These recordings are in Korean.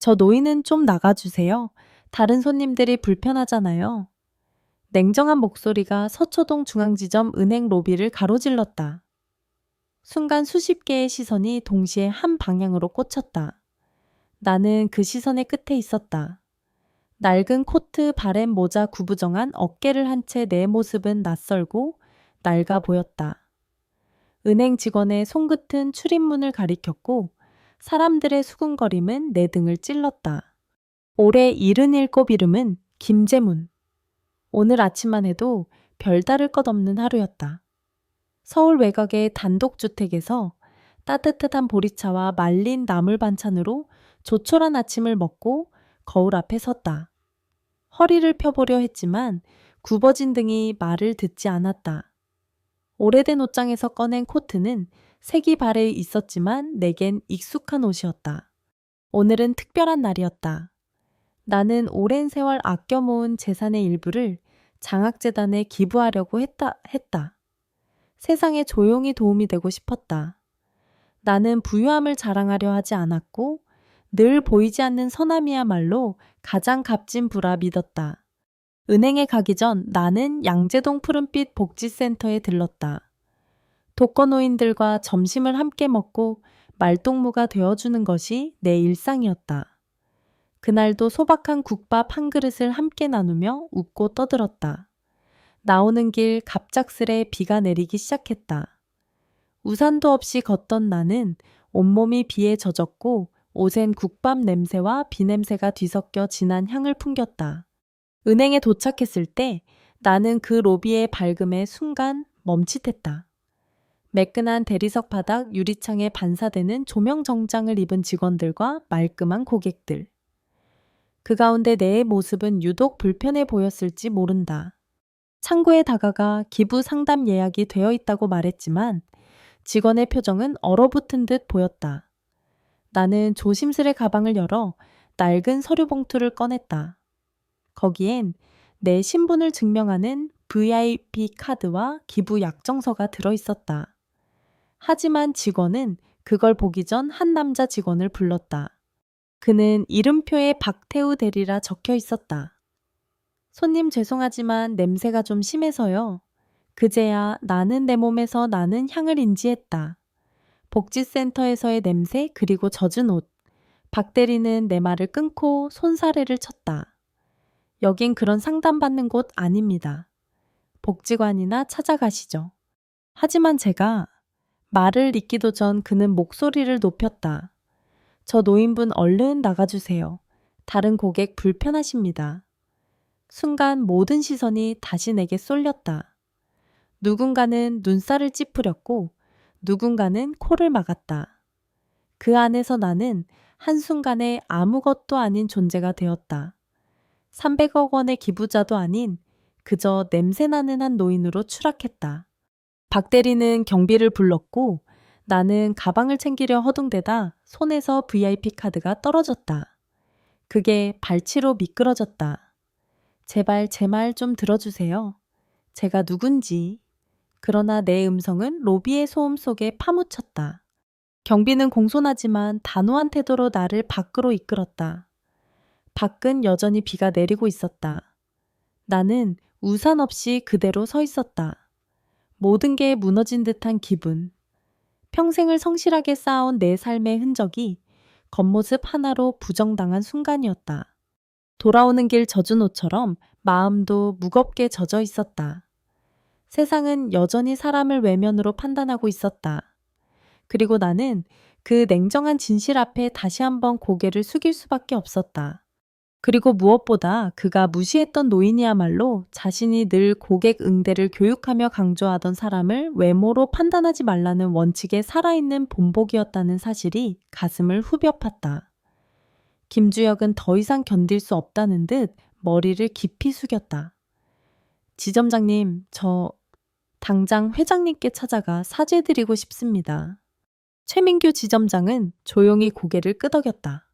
저 노인은 좀 나가주세요. 다른 손님들이 불편하잖아요. 냉정한 목소리가 서초동 중앙지점 은행 로비를 가로질렀다. 순간 수십 개의 시선이 동시에 한 방향으로 꽂혔다. 나는 그 시선의 끝에 있었다. 낡은 코트, 바램, 모자 구부정한 어깨를 한 채 내 모습은 낯설고 낡아 보였다. 은행 직원의 손끝은 출입문을 가리켰고 사람들의 수군거림은 내 등을 찔렀다. 올해 77 이름은 김재문. 오늘 아침만 해도 별다를 것 없는 하루였다. 서울 외곽의 단독주택에서 따뜻한 보리차와 말린 나물 반찬으로 조촐한 아침을 먹고 거울 앞에 섰다. 허리를 펴보려 했지만 굽어진 등이 말을 듣지 않았다. 오래된 옷장에서 꺼낸 코트는 색이 발에 있었지만 내겐 익숙한 옷이었다. 오늘은 특별한 날이었다. 나는 오랜 세월 아껴 모은 재산의 일부를 장학재단에 기부하려고 했다, 했다. 세상에 조용히 도움이 되고 싶었다. 나는 부유함을 자랑하려 하지 않았고 늘 보이지 않는 서남이야말로 가장 값진 부라 믿었다. 은행에 가기 전 나는 양재동 푸른빛 복지센터에 들렀다. 독거노인들과 점심을 함께 먹고 말동무가 되어주는 것이 내 일상이었다. 그날도 소박한 국밥 한 그릇을 함께 나누며 웃고 떠들었다. 나오는 길 갑작스레 비가 내리기 시작했다. 우산도 없이 걷던 나는 온몸이 비에 젖었고 옷엔 국밥 냄새와 비 냄새가 뒤섞여 진한 향을 풍겼다. 은행에 도착했을 때 나는 그 로비의 밝음에 순간 멈칫했다. 매끈한 대리석 바닥 유리창에 반사되는 조명 정장을 입은 직원들과 말끔한 고객들. 그 가운데 내 모습은 유독 불편해 보였을지 모른다. 창구에 다가가 기부 상담 예약이 되어 있다고 말했지만 직원의 표정은 얼어붙은 듯 보였다. 나는 조심스레 가방을 열어 낡은 서류 봉투를 꺼냈다. 거기엔 내 신분을 증명하는 VIP 카드와 기부 약정서가 들어 있었다. 하지만 직원은 그걸 보기 전 한 남자 직원을 불렀다. 그는 이름표에 박태우 대리라 적혀 있었다. 손님 죄송하지만 냄새가 좀 심해서요. 그제야 나는 내 몸에서 나는 향을 인지했다. 복지센터에서의 냄새 그리고 젖은 옷. 박 대리는 내 말을 끊고 손사래를 쳤다. 여긴 그런 상담받는 곳 아닙니다. 복지관이나 찾아가시죠. 하지만 제가 말을 잇기도 전 그는 목소리를 높였다. 저 노인분 얼른 나가주세요. 다른 고객 불편하십니다. 순간 모든 시선이 다시 내게 쏠렸다. 누군가는 눈살을 찌푸렸고 누군가는 코를 막았다. 그 안에서 나는 한순간에 아무것도 아닌 존재가 되었다. 300억 원의 기부자도 아닌 그저 냄새나는 한 노인으로 추락했다. 박 대리는 경비를 불렀고 나는 가방을 챙기려 허둥대다 손에서 VIP 카드가 떨어졌다. 그게 발치로 미끄러졌다. 제발 제 말 좀 들어주세요. 제가 누군지. 그러나 내 음성은 로비의 소음 속에 파묻혔다. 경비는 공손하지만 단호한 태도로 나를 밖으로 이끌었다. 밖은 여전히 비가 내리고 있었다. 나는 우산 없이 그대로 서 있었다. 모든 게 무너진 듯한 기분. 평생을 성실하게 쌓아온 내 삶의 흔적이 겉모습 하나로 부정당한 순간이었다. 돌아오는 길 젖은 옷처럼 마음도 무겁게 젖어 있었다. 세상은 여전히 사람을 외면으로 판단하고 있었다. 그리고 나는 그 냉정한 진실 앞에 다시 한번 고개를 숙일 수밖에 없었다. 그리고 무엇보다 그가 무시했던 노인이야말로 자신이 늘 고객 응대를 교육하며 강조하던 사람을 외모로 판단하지 말라는 원칙에 살아있는 본복이었다는 사실이 가슴을 후벼 팠다. 김주혁은 더 이상 견딜 수 없다는 듯 머리를 깊이 숙였다. 지점장님, 저 당장 회장님께 찾아가 사죄드리고 싶습니다. 최민규 지점장은 조용히 고개를 끄덕였다.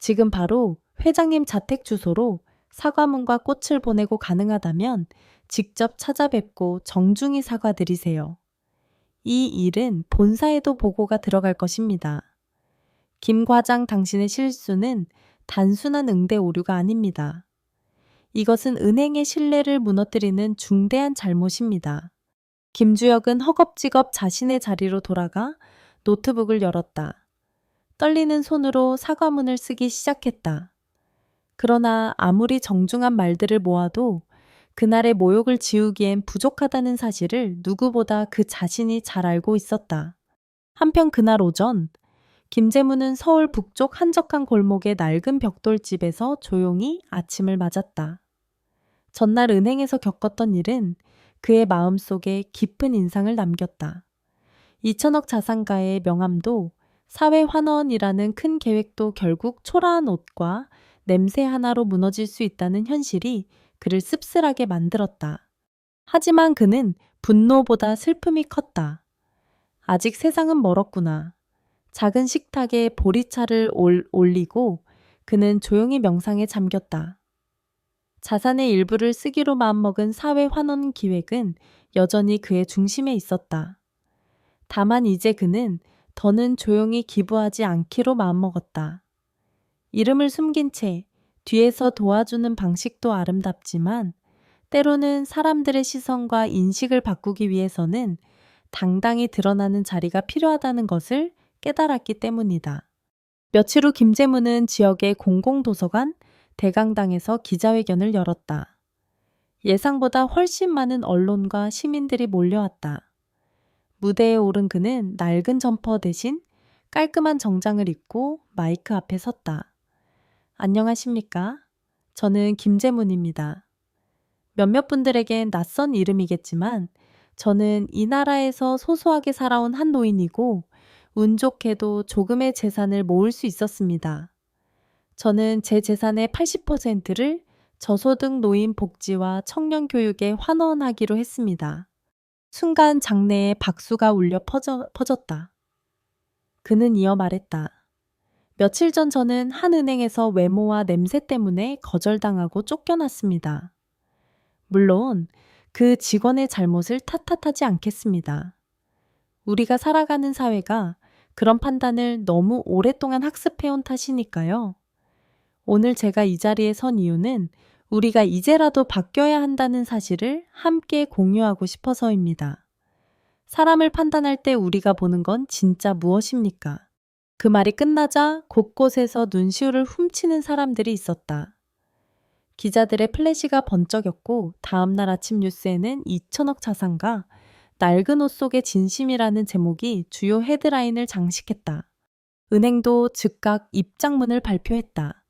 지금 바로 회장님 자택 주소로 사과문과 꽃을 보내고 가능하다면 직접 찾아뵙고 정중히 사과드리세요. 이 일은 본사에도 보고가 들어갈 것입니다. 김 과장 당신의 실수는 단순한 응대 오류가 아닙니다. 이것은 은행의 신뢰를 무너뜨리는 중대한 잘못입니다. 김주혁은 허겁지겁 자신의 자리로 돌아가 노트북을 열었다. 떨리는 손으로 사과문을 쓰기 시작했다. 그러나 아무리 정중한 말들을 모아도 그날의 모욕을 지우기엔 부족하다는 사실을 누구보다 그 자신이 잘 알고 있었다. 한편 그날 오전, 김재무는 서울 북쪽 한적한 골목의 낡은 벽돌집에서 조용히 아침을 맞았다. 전날 은행에서 겪었던 일은 그의 마음속에 깊은 인상을 남겼다. 2천억 자산가의 명함도 사회 환원이라는 큰 계획도 결국 초라한 옷과 냄새 하나로 무너질 수 있다는 현실이 그를 씁쓸하게 만들었다. 하지만 그는 분노보다 슬픔이 컸다. 아직 세상은 멀었구나. 작은 식탁에 보리차를 올, 올리고 그는 조용히 명상에 잠겼다. 자산의 일부를 쓰기로 마음먹은 사회 환원 기획은 여전히 그의 중심에 있었다. 다만 이제 그는 더는 조용히 기부하지 않기로 마음먹었다. 이름을 숨긴 채 뒤에서 도와주는 방식도 아름답지만 때로는 사람들의 시선과 인식을 바꾸기 위해서는 당당히 드러나는 자리가 필요하다는 것을 깨달았기 때문이다. 며칠 후 김재무는 지역의 공공도서관 대강당에서 기자회견을 열었다. 예상보다 훨씬 많은 언론과 시민들이 몰려왔다. 무대에 오른 그는 낡은 점퍼 대신 깔끔한 정장을 입고 마이크 앞에 섰다. 안녕하십니까? 저는 김재문입니다. 몇몇 분들에겐 낯선 이름이겠지만 저는 이 나라에서 소소하게 살아온 한 노인이고 운 좋게도 조금의 재산을 모을 수 있었습니다. 저는 제 재산의 80%를 저소득 노인 복지와 청년 교육에 환원하기로 했습니다. 순간 장내에 박수가 울려 퍼져, 퍼졌다. 그는 이어 말했다. 며칠 전 저는 한 은행에서 외모와 냄새 때문에 거절당하고 쫓겨났습니다. 물론 그 직원의 잘못을 탓탓하지 않겠습니다. 우리가 살아가는 사회가 그런 판단을 너무 오랫동안 학습해온 탓이니까요. 오늘 제가 이 자리에 선 이유는 우리가 이제라도 바뀌어야 한다는 사실을 함께 공유하고 싶어서입니다. 사람을 판단할 때 우리가 보는 건 진짜 무엇입니까? 그 말이 끝나자 곳곳에서 눈시울을 훔치는 사람들이 있었다. 기자들의 플래시가 번쩍였고 다음 날 아침 뉴스에는 2천억 자산가 낡은 옷 속의 진심이라는 제목이 주요 헤드라인을 장식했다. 은행도 즉각 입장문을 발표했다.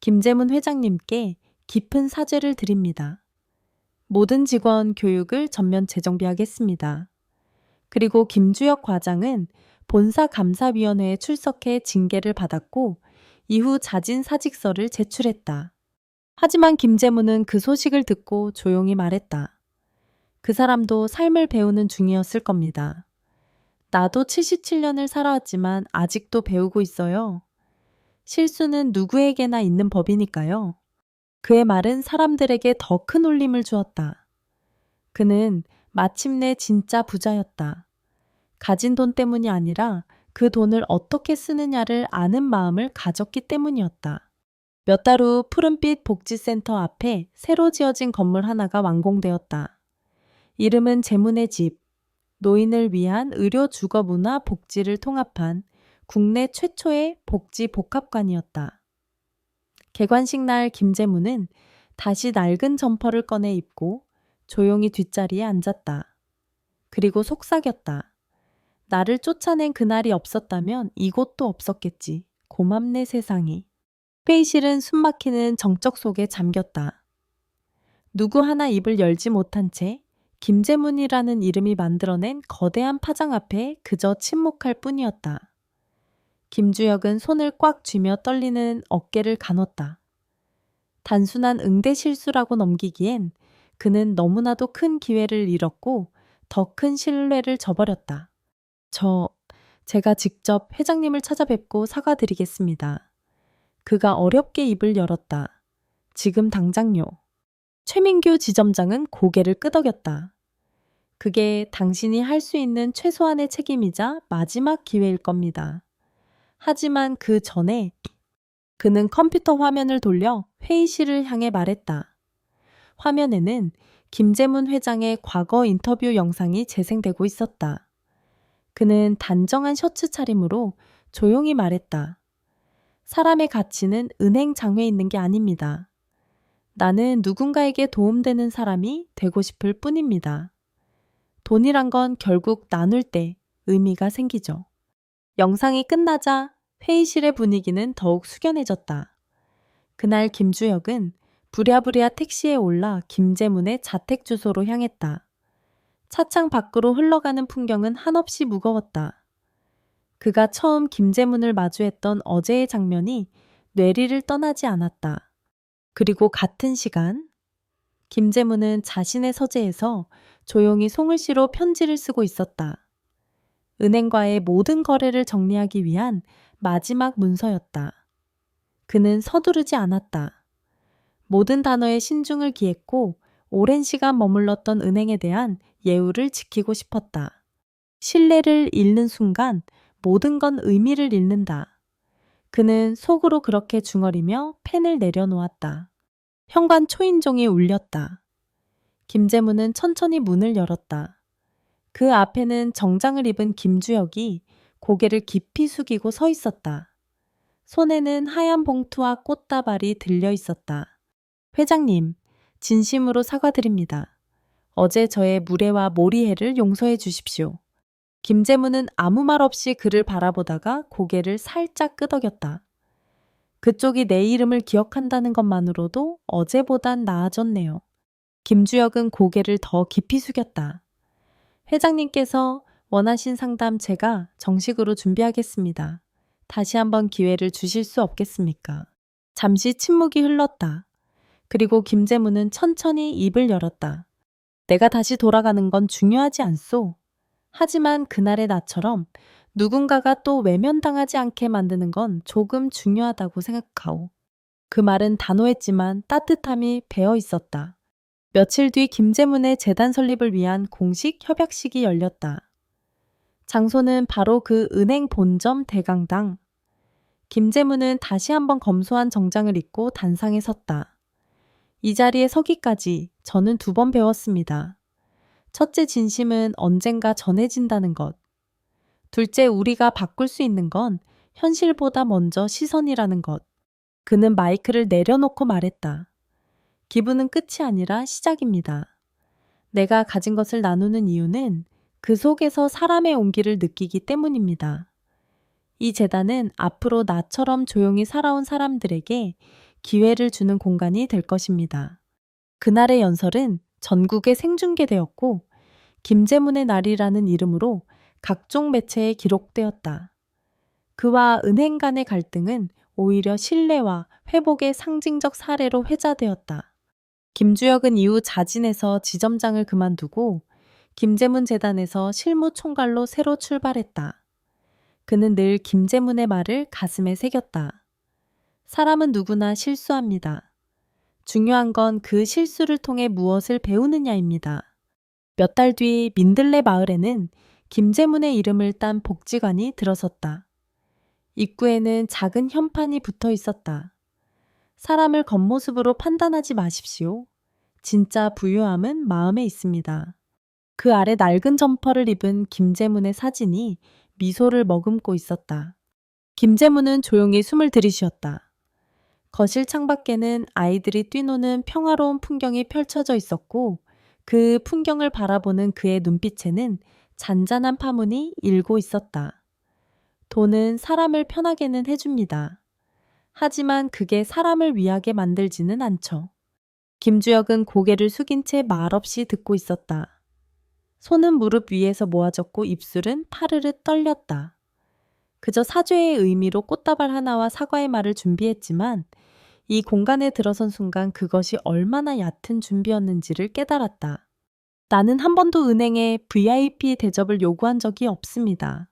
김재문 회장님께 깊은 사죄를 드립니다. 모든 직원 교육을 전면 재정비하겠습니다. 그리고 김주혁 과장은 본사 감사위원회에 출석해 징계를 받았고 이후 자진 사직서를 제출했다. 하지만 김재무는 그 소식을 듣고 조용히 말했다. 그 사람도 삶을 배우는 중이었을 겁니다. 나도 77년을 살아왔지만 아직도 배우고 있어요. 실수는 누구에게나 있는 법이니까요. 그의 말은 사람들에게 더 큰 울림을 주었다. 그는 마침내 진짜 부자였다. 가진 돈 때문이 아니라 그 돈을 어떻게 쓰느냐를 아는 마음을 가졌기 때문이었다. 몇 달 후 푸른빛 복지센터 앞에 새로 지어진 건물 하나가 완공되었다. 이름은 재문의 집, 노인을 위한 의료 주거 문화 복지를 통합한 국내 최초의 복지 복합관이었다. 개관식 날 김재문은 다시 낡은 점퍼를 꺼내 입고 조용히 뒷자리에 앉았다. 그리고 속삭였다. 나를 쫓아낸 그날이 없었다면 이곳도 없었겠지. 고맙네 세상이. 회의실은 숨막히는 정적 속에 잠겼다. 누구 하나 입을 열지 못한 채 김재문이라는 이름이 만들어낸 거대한 파장 앞에 그저 침묵할 뿐이었다. 김주혁은 손을 꽉 쥐며 떨리는 어깨를 가눴다. 단순한 응대 실수라고 넘기기엔 그는 너무나도 큰 기회를 잃었고 더 큰 신뢰를 저버렸다. 저, 제가 직접 회장님을 찾아뵙고 사과드리겠습니다. 그가 어렵게 입을 열었다. 지금 당장요. 최민규 지점장은 고개를 끄덕였다. 그게 당신이 할 수 있는 최소한의 책임이자 마지막 기회일 겁니다. 하지만 그 전에 그는 컴퓨터 화면을 돌려 회의실을 향해 말했다. 화면에는 김재문 회장의 과거 인터뷰 영상이 재생되고 있었다. 그는 단정한 셔츠 차림으로 조용히 말했다. 사람의 가치는 은행 장외에 있는 게 아닙니다. 나는 누군가에게 도움되는 사람이 되고 싶을 뿐입니다. 돈이란 건 결국 나눌 때 의미가 생기죠. 영상이 끝나자 회의실의 분위기는 더욱 숙연해졌다. 그날 김주혁은 부랴부랴 택시에 올라 김재문의 자택 주소로 향했다. 차창 밖으로 흘러가는 풍경은 한없이 무거웠다. 그가 처음 김재문을 마주했던 어제의 장면이 뇌리를 떠나지 않았다. 그리고 같은 시간, 김재문은 자신의 서재에서 조용히 송을씨로 편지를 쓰고 있었다. 은행과의 모든 거래를 정리하기 위한 마지막 문서였다. 그는 서두르지 않았다. 모든 단어에 신중을 기했고 오랜 시간 머물렀던 은행에 대한 예우를 지키고 싶었다. 신뢰를 잃는 순간 모든 건 의미를 잃는다. 그는 속으로 그렇게 중얼이며 펜을 내려놓았다. 현관 초인종이 울렸다. 김재문은 천천히 문을 열었다. 그 앞에는 정장을 입은 김주혁이 고개를 깊이 숙이고 서 있었다. 손에는 하얀 봉투와 꽃다발이 들려 있었다. 회장님, 진심으로 사과드립니다. 어제 저의 무례와 몰이해를 용서해 주십시오. 김재문은 아무 말 없이 그를 바라보다가 고개를 살짝 끄덕였다. 그쪽이 내 이름을 기억한다는 것만으로도 어제보단 나아졌네요. 김주혁은 고개를 더 깊이 숙였다. 회장님께서 원하신 상담 제가 정식으로 준비하겠습니다. 다시 한번 기회를 주실 수 없겠습니까? 잠시 침묵이 흘렀다. 그리고 김재문은 천천히 입을 열었다. 내가 다시 돌아가는 건 중요하지 않소. 하지만 그날의 나처럼 누군가가 또 외면당하지 않게 만드는 건 조금 중요하다고 생각하오. 그 말은 단호했지만 따뜻함이 배어 있었다. 며칠 뒤 김재문의 재단 설립을 위한 공식 협약식이 열렸다. 장소는 바로 그 은행 본점 대강당. 김재문은 다시 한번 검소한 정장을 입고 단상에 섰다. 이 자리에 서기까지 저는 두 번 배웠습니다. 첫째 진심은 언젠가 전해진다는 것. 둘째 우리가 바꿀 수 있는 건 현실보다 먼저 시선이라는 것. 그는 마이크를 내려놓고 말했다. 기분은 끝이 아니라 시작입니다. 내가 가진 것을 나누는 이유는 그 속에서 사람의 온기를 느끼기 때문입니다. 이 재단은 앞으로 나처럼 조용히 살아온 사람들에게 기회를 주는 공간이 될 것입니다. 그날의 연설은 전국에 생중계되었고 김재문의 날이라는 이름으로 각종 매체에 기록되었다. 그와 은행 간의 갈등은 오히려 신뢰와 회복의 상징적 사례로 회자되었다. 김주혁은 이후 자진해서 지점장을 그만두고 김재문 재단에서 실무 총괄로 새로 출발했다. 그는 늘 김재문의 말을 가슴에 새겼다. 사람은 누구나 실수합니다. 중요한 건 그 실수를 통해 무엇을 배우느냐입니다. 몇 달 뒤 민들레 마을에는 김재문의 이름을 딴 복지관이 들어섰다. 입구에는 작은 현판이 붙어 있었다. 사람을 겉모습으로 판단하지 마십시오. 진짜 부유함은 마음에 있습니다. 그 아래 낡은 점퍼를 입은 김재문의 사진이 미소를 머금고 있었다. 김재문은 조용히 숨을 들이쉬었다. 거실 창밖에는 아이들이 뛰노는 평화로운 풍경이 펼쳐져 있었고 그 풍경을 바라보는 그의 눈빛에는 잔잔한 파문이 일고 있었다. 돈은 사람을 편하게는 해줍니다. 하지만 그게 사람을 위하게 만들지는 않죠. 김주혁은 고개를 숙인 채 말없이 듣고 있었다. 손은 무릎 위에서 모아졌고 입술은 파르르 떨렸다. 그저 사죄의 의미로 꽃다발 하나와 사과의 말을 준비했지만 이 공간에 들어선 순간 그것이 얼마나 얕은 준비였는지를 깨달았다. 나는 한 번도 은행에 VIP 대접을 요구한 적이 없습니다.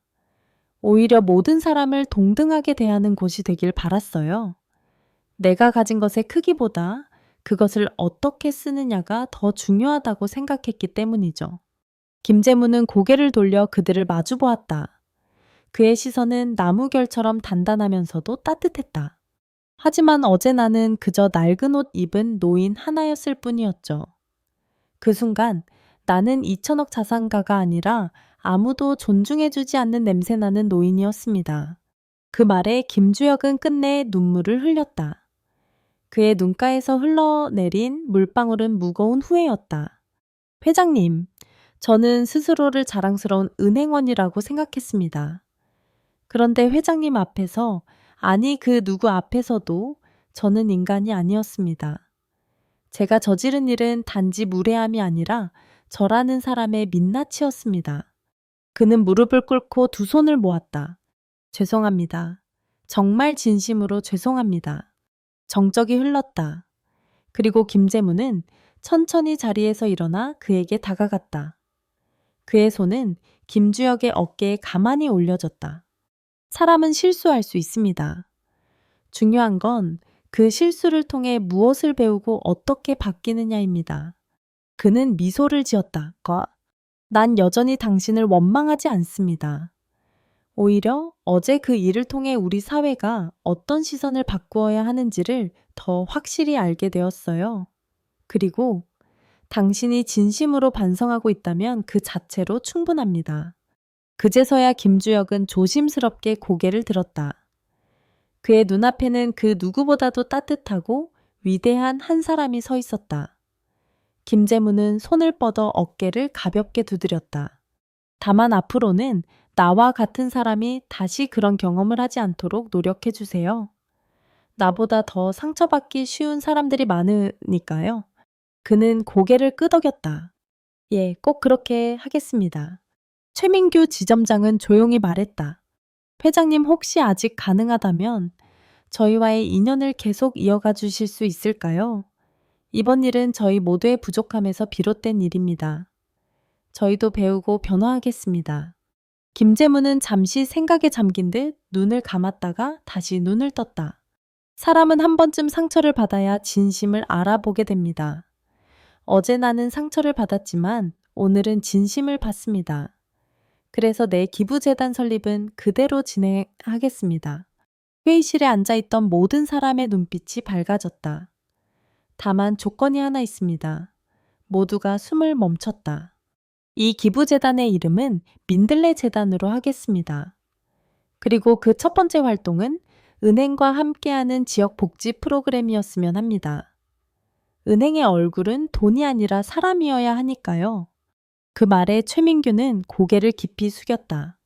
오히려 모든 사람을 동등하게 대하는 곳이 되길 바랐어요. 내가 가진 것의 크기보다 그것을 어떻게 쓰느냐가 더 중요하다고 생각했기 때문이죠. 김재문은 고개를 돌려 그들을 마주 보았다. 그의 시선은 나무결처럼 단단하면서도 따뜻했다. 하지만 어제 나는 그저 낡은 옷 입은 노인 하나였을 뿐이었죠. 그 순간 나는 2천억 자산가가 아니라 아무도 존중해주지 않는 냄새나는 노인이었습니다. 그 말에 김주혁은 끝내 눈물을 흘렸다. 그의 눈가에서 흘러내린 물방울은 무거운 후회였다. 회장님, 저는 스스로를 자랑스러운 은행원이라고 생각했습니다. 그런데 회장님 앞에서, 아니 그 누구 앞에서도 저는 인간이 아니었습니다. 제가 저지른 일은 단지 무례함이 아니라 저라는 사람의 민낯이었습니다. 그는 무릎을 꿇고 두 손을 모았다. 죄송합니다. 정말 진심으로 죄송합니다. 정적이 흘렀다. 그리고 김재무는 천천히 자리에서 일어나 그에게 다가갔다. 그의 손은 김주혁의 어깨에 가만히 올려졌다. 사람은 실수할 수 있습니다. 중요한 건 그 실수를 통해 무엇을 배우고 어떻게 바뀌느냐입니다. 그는 미소를 지었다. 거. 난 여전히 당신을 원망하지 않습니다. 오히려 어제 그 일을 통해 우리 사회가 어떤 시선을 바꾸어야 하는지를 더 확실히 알게 되었어요. 그리고 당신이 진심으로 반성하고 있다면 그 자체로 충분합니다. 그제서야 김주혁은 조심스럽게 고개를 들었다. 그의 눈앞에는 그 누구보다도 따뜻하고 위대한 한 사람이 서 있었다. 김재무는 손을 뻗어 어깨를 가볍게 두드렸다. 다만 앞으로는 나와 같은 사람이 다시 그런 경험을 하지 않도록 노력해 주세요. 나보다 더 상처받기 쉬운 사람들이 많으니까요. 그는 고개를 끄덕였다. 예, 꼭 그렇게 하겠습니다. 최민규 지점장은 조용히 말했다. 회장님 혹시 아직 가능하다면 저희와의 인연을 계속 이어가 주실 수 있을까요? 이번 일은 저희 모두의 부족함에서 비롯된 일입니다. 저희도 배우고 변화하겠습니다. 김재무는 잠시 생각에 잠긴 듯 눈을 감았다가 다시 눈을 떴다. 사람은 한 번쯤 상처를 받아야 진심을 알아보게 됩니다. 어제 나는 상처를 받았지만 오늘은 진심을 받습니다. 그래서 내 기부재단 설립은 그대로 진행하겠습니다. 회의실에 앉아있던 모든 사람의 눈빛이 밝아졌다. 다만 조건이 하나 있습니다. 모두가 숨을 멈췄다. 이 기부재단의 이름은 민들레 재단으로 하겠습니다. 그리고 그 첫 번째 활동은 은행과 함께하는 지역 복지 프로그램이었으면 합니다. 은행의 얼굴은 돈이 아니라 사람이어야 하니까요. 그 말에 최민규는 고개를 깊이 숙였다.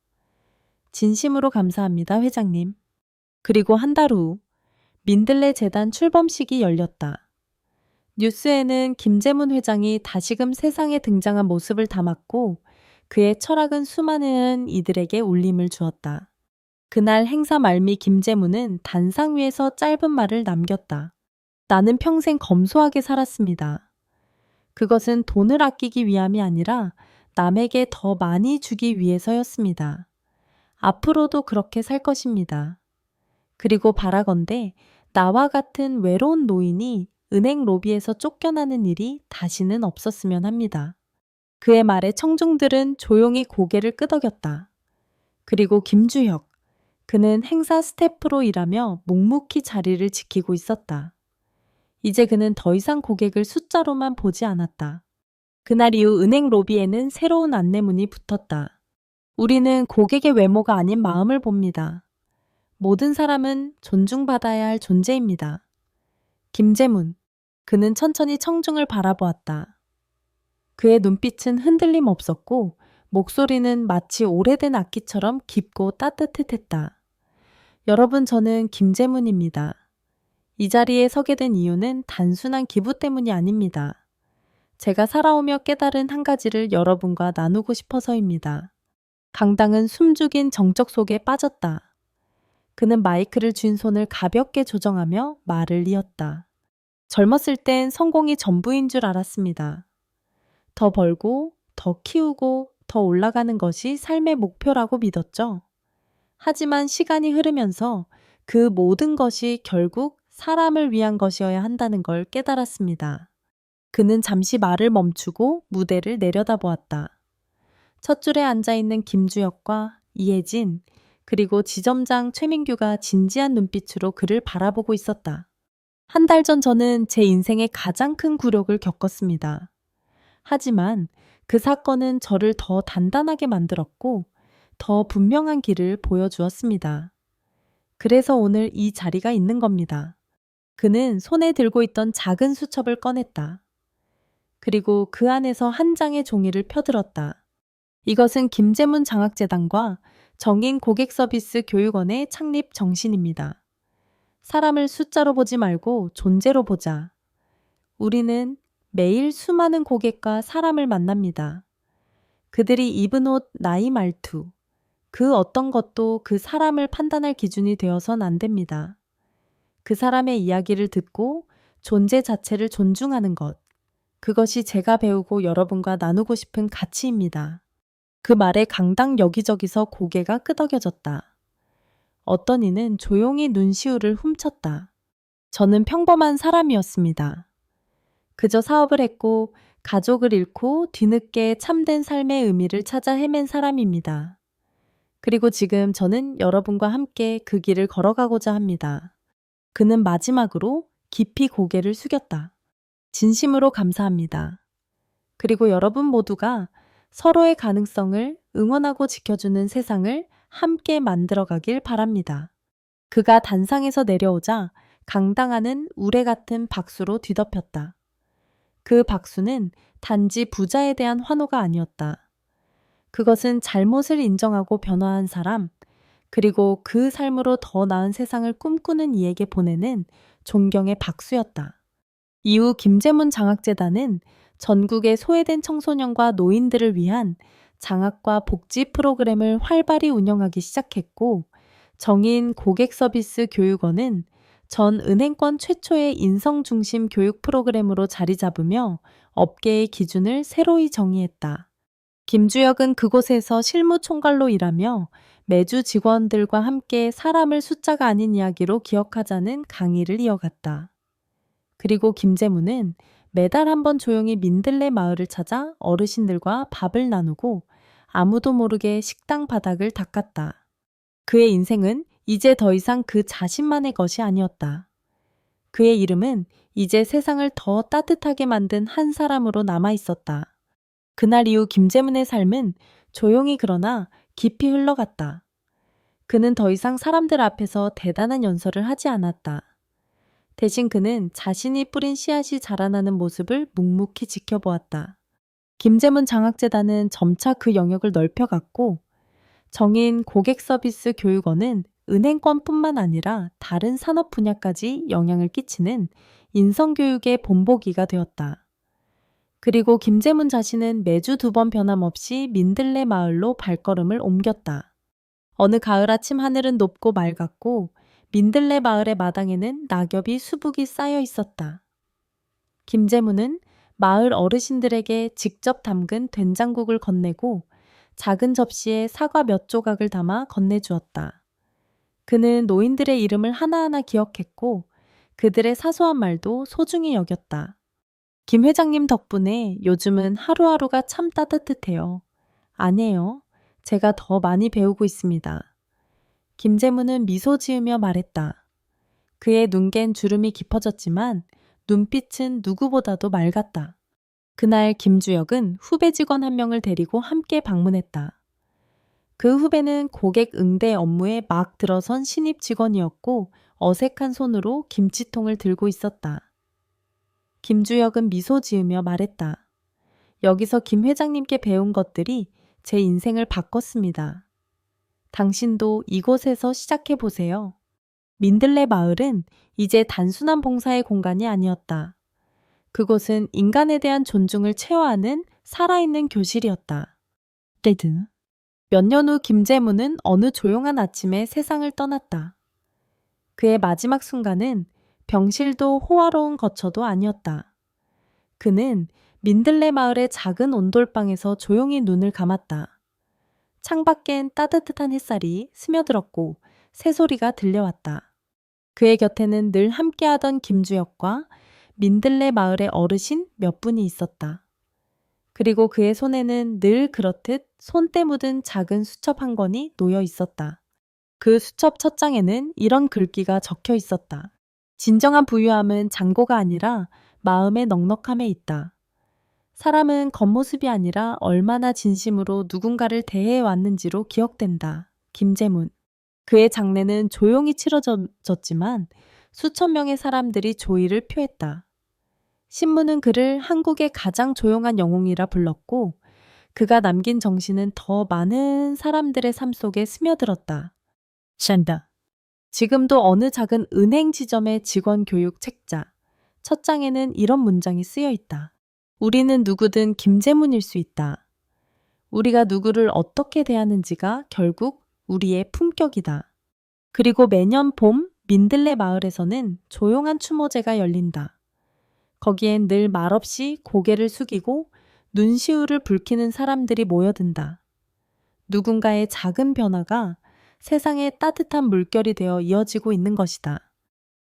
진심으로 감사합니다, 회장님. 그리고 한 달 후, 민들레 재단 출범식이 열렸다. 뉴스에는 김재문 회장이 다시금 세상에 등장한 모습을 담았고 그의 철학은 수많은 이들에게 울림을 주었다. 그날 행사 말미 김재문은 단상 위에서 짧은 말을 남겼다. 나는 평생 검소하게 살았습니다. 그것은 돈을 아끼기 위함이 아니라 남에게 더 많이 주기 위해서였습니다. 앞으로도 그렇게 살 것입니다. 그리고 바라건대 나와 같은 외로운 노인이 은행 로비에서 쫓겨나는 일이 다시는 없었으면 합니다. 그의 말에 청중들은 조용히 고개를 끄덕였다. 그리고 김주혁. 그는 행사 스태프로 일하며 묵묵히 자리를 지키고 있었다. 이제 그는 더 이상 고객을 숫자로만 보지 않았다. 그날 이후 은행 로비에는 새로운 안내문이 붙었다. 우리는 고객의 외모가 아닌 마음을 봅니다. 모든 사람은 존중받아야 할 존재입니다. 김재문. 그는 천천히 청중을 바라보았다. 그의 눈빛은 흔들림 없었고 목소리는 마치 오래된 악기처럼 깊고 따뜻했다. 여러분, 저는 김재문입니다. 이 자리에 서게 된 이유는 단순한 기부 때문이 아닙니다. 제가 살아오며 깨달은 한 가지를 여러분과 나누고 싶어서입니다. 강당은 숨죽인 정적 속에 빠졌다. 그는 마이크를 쥔 손을 가볍게 조정하며 말을 이었다. 젊었을 땐 성공이 전부인 줄 알았습니다. 더 벌고, 더 키우고, 더 올라가는 것이 삶의 목표라고 믿었죠. 하지만 시간이 흐르면서 그 모든 것이 결국 사람을 위한 것이어야 한다는 걸 깨달았습니다. 그는 잠시 말을 멈추고 무대를 내려다보았다. 첫 줄에 앉아 있는 김주혁과 이혜진, 그리고 지점장 최민규가 진지한 눈빛으로 그를 바라보고 있었다. 한 달 전 저는 제 인생의 가장 큰 굴욕을 겪었습니다. 하지만 그 사건은 저를 더 단단하게 만들었고 더 분명한 길을 보여주었습니다. 그래서 오늘 이 자리가 있는 겁니다. 그는 손에 들고 있던 작은 수첩을 꺼냈다. 그리고 그 안에서 한 장의 종이를 펴들었다. 이것은 김재문 장학재단과 정인 고객 서비스 교육원의 창립 정신입니다. 사람을 숫자로 보지 말고 존재로 보자. 우리는 매일 수많은 고객과 사람을 만납니다. 그들이 입은 옷, 나이, 말투. 그 어떤 것도 그 사람을 판단할 기준이 되어선 안 됩니다. 그 사람의 이야기를 듣고 존재 자체를 존중하는 것. 그것이 제가 배우고 여러분과 나누고 싶은 가치입니다. 그 말에 강당 여기저기서 고개가 끄덕여졌다. 어떤 이는 조용히 눈시울을 훔쳤다. 저는 평범한 사람이었습니다. 그저 사업을 했고 가족을 잃고 뒤늦게 참된 삶의 의미를 찾아 헤맨 사람입니다. 그리고 지금 저는 여러분과 함께 그 길을 걸어가고자 합니다. 그는 마지막으로 깊이 고개를 숙였다. 진심으로 감사합니다. 그리고 여러분 모두가 서로의 가능성을 응원하고 지켜주는 세상을 함께 만들어가길 바랍니다. 그가 단상에서 내려오자 강당하는 우레 같은 박수로 뒤덮였다. 그 박수는 단지 부자에 대한 환호가 아니었다. 그것은 잘못을 인정하고 변화한 사람, 그리고 그 삶으로 더 나은 세상을 꿈꾸는 이에게 보내는 존경의 박수였다. 이후 김재문 장학재단은 전국의 소외된 청소년과 노인들을 위한 장학과 복지 프로그램을 활발히 운영하기 시작했고, 정인 고객 서비스 교육원은 전 은행권 최초의 인성 중심 교육 프로그램으로 자리 잡으며 업계의 기준을 새로이 정의했다. 김주혁은 그곳에서 실무 총괄로 일하며 매주 직원들과 함께 사람을 숫자가 아닌 이야기로 기억하자는 강의를 이어갔다. 그리고 김재문은 매달 한 번 조용히 민들레 마을을 찾아 어르신들과 밥을 나누고 아무도 모르게 식당 바닥을 닦았다. 그의 인생은 이제 더 이상 그 자신만의 것이 아니었다. 그의 이름은 이제 세상을 더 따뜻하게 만든 한 사람으로 남아 있었다. 그날 이후 김재문의 삶은 조용히 그러나 깊이 흘러갔다. 그는 더 이상 사람들 앞에서 대단한 연설을 하지 않았다. 대신 그는 자신이 뿌린 씨앗이 자라나는 모습을 묵묵히 지켜보았다. 김재문 장학재단은 점차 그 영역을 넓혀갔고 정인 고객 서비스 교육원은 은행권뿐만 아니라 다른 산업 분야까지 영향을 끼치는 인성교육의 본보기가 되었다. 그리고 김재문 자신은 매주 두 번 변함없이 민들레 마을로 발걸음을 옮겼다. 어느 가을 아침 하늘은 높고 맑았고 민들레 마을의 마당에는 낙엽이 수북이 쌓여 있었다. 김재문은 마을 어르신들에게 직접 담근 된장국을 건네고 작은 접시에 사과 몇 조각을 담아 건네주었다. 그는 노인들의 이름을 하나하나 기억했고 그들의 사소한 말도 소중히 여겼다. 김 회장님 덕분에 요즘은 하루하루가 참 따뜻해요. 아니에요. 제가 더 많이 배우고 있습니다. 김재문은 미소 지으며 말했다. 그의 눈겐 주름이 깊어졌지만 눈빛은 누구보다도 맑았다. 그날 김주혁은 후배 직원 한 명을 데리고 함께 방문했다. 그 후배는 고객 응대 업무에 막 들어선 신입 직원이었고 어색한 손으로 김치통을 들고 있었다. 김주혁은 미소 지으며 말했다. 여기서 김 회장님께 배운 것들이 제 인생을 바꿨습니다. 당신도 이곳에서 시작해 보세요. 민들레 마을은 이제 단순한 봉사의 공간이 아니었다. 그곳은 인간에 대한 존중을 체화하는 살아있는 교실이었다. 레드. 몇 년 후 김재문은 어느 조용한 아침에 세상을 떠났다. 그의 마지막 순간은 병실도 호화로운 거처도 아니었다. 그는 민들레 마을의 작은 온돌방에서 조용히 눈을 감았다. 창밖엔 따뜻한 햇살이 스며들었고 새소리가 들려왔다. 그의 곁에는 늘 함께하던 김주혁과 민들레 마을의 어르신 몇 분이 있었다. 그리고 그의 손에는 늘 그렇듯 손때 묻은 작은 수첩 한 권이 놓여 있었다. 그 수첩 첫 장에는 이런 글귀가 적혀 있었다. 진정한 부유함은 잔고가 아니라 마음의 넉넉함에 있다. 사람은 겉모습이 아니라 얼마나 진심으로 누군가를 대해 왔는지로 기억된다. 김재문. 그의 장례는 조용히 치러졌지만 수천 명의 사람들이 조의를 표했다. 신문은 그를 한국의 가장 조용한 영웅이라 불렀고 그가 남긴 정신은 더 많은 사람들의 삶 속에 스며들었다. 샨다. 지금도 어느 작은 은행 지점의 직원 교육 책자. 첫 장에는 이런 문장이 쓰여 있다. 우리는 누구든 김재문일 수 있다. 우리가 누구를 어떻게 대하는지가 결국 우리의 품격이다. 그리고 매년 봄 민들레 마을에서는 조용한 추모제가 열린다. 거기엔 늘 말없이 고개를 숙이고 눈시울을 붉히는 사람들이 모여든다. 누군가의 작은 변화가 세상의 따뜻한 물결이 되어 이어지고 있는 것이다.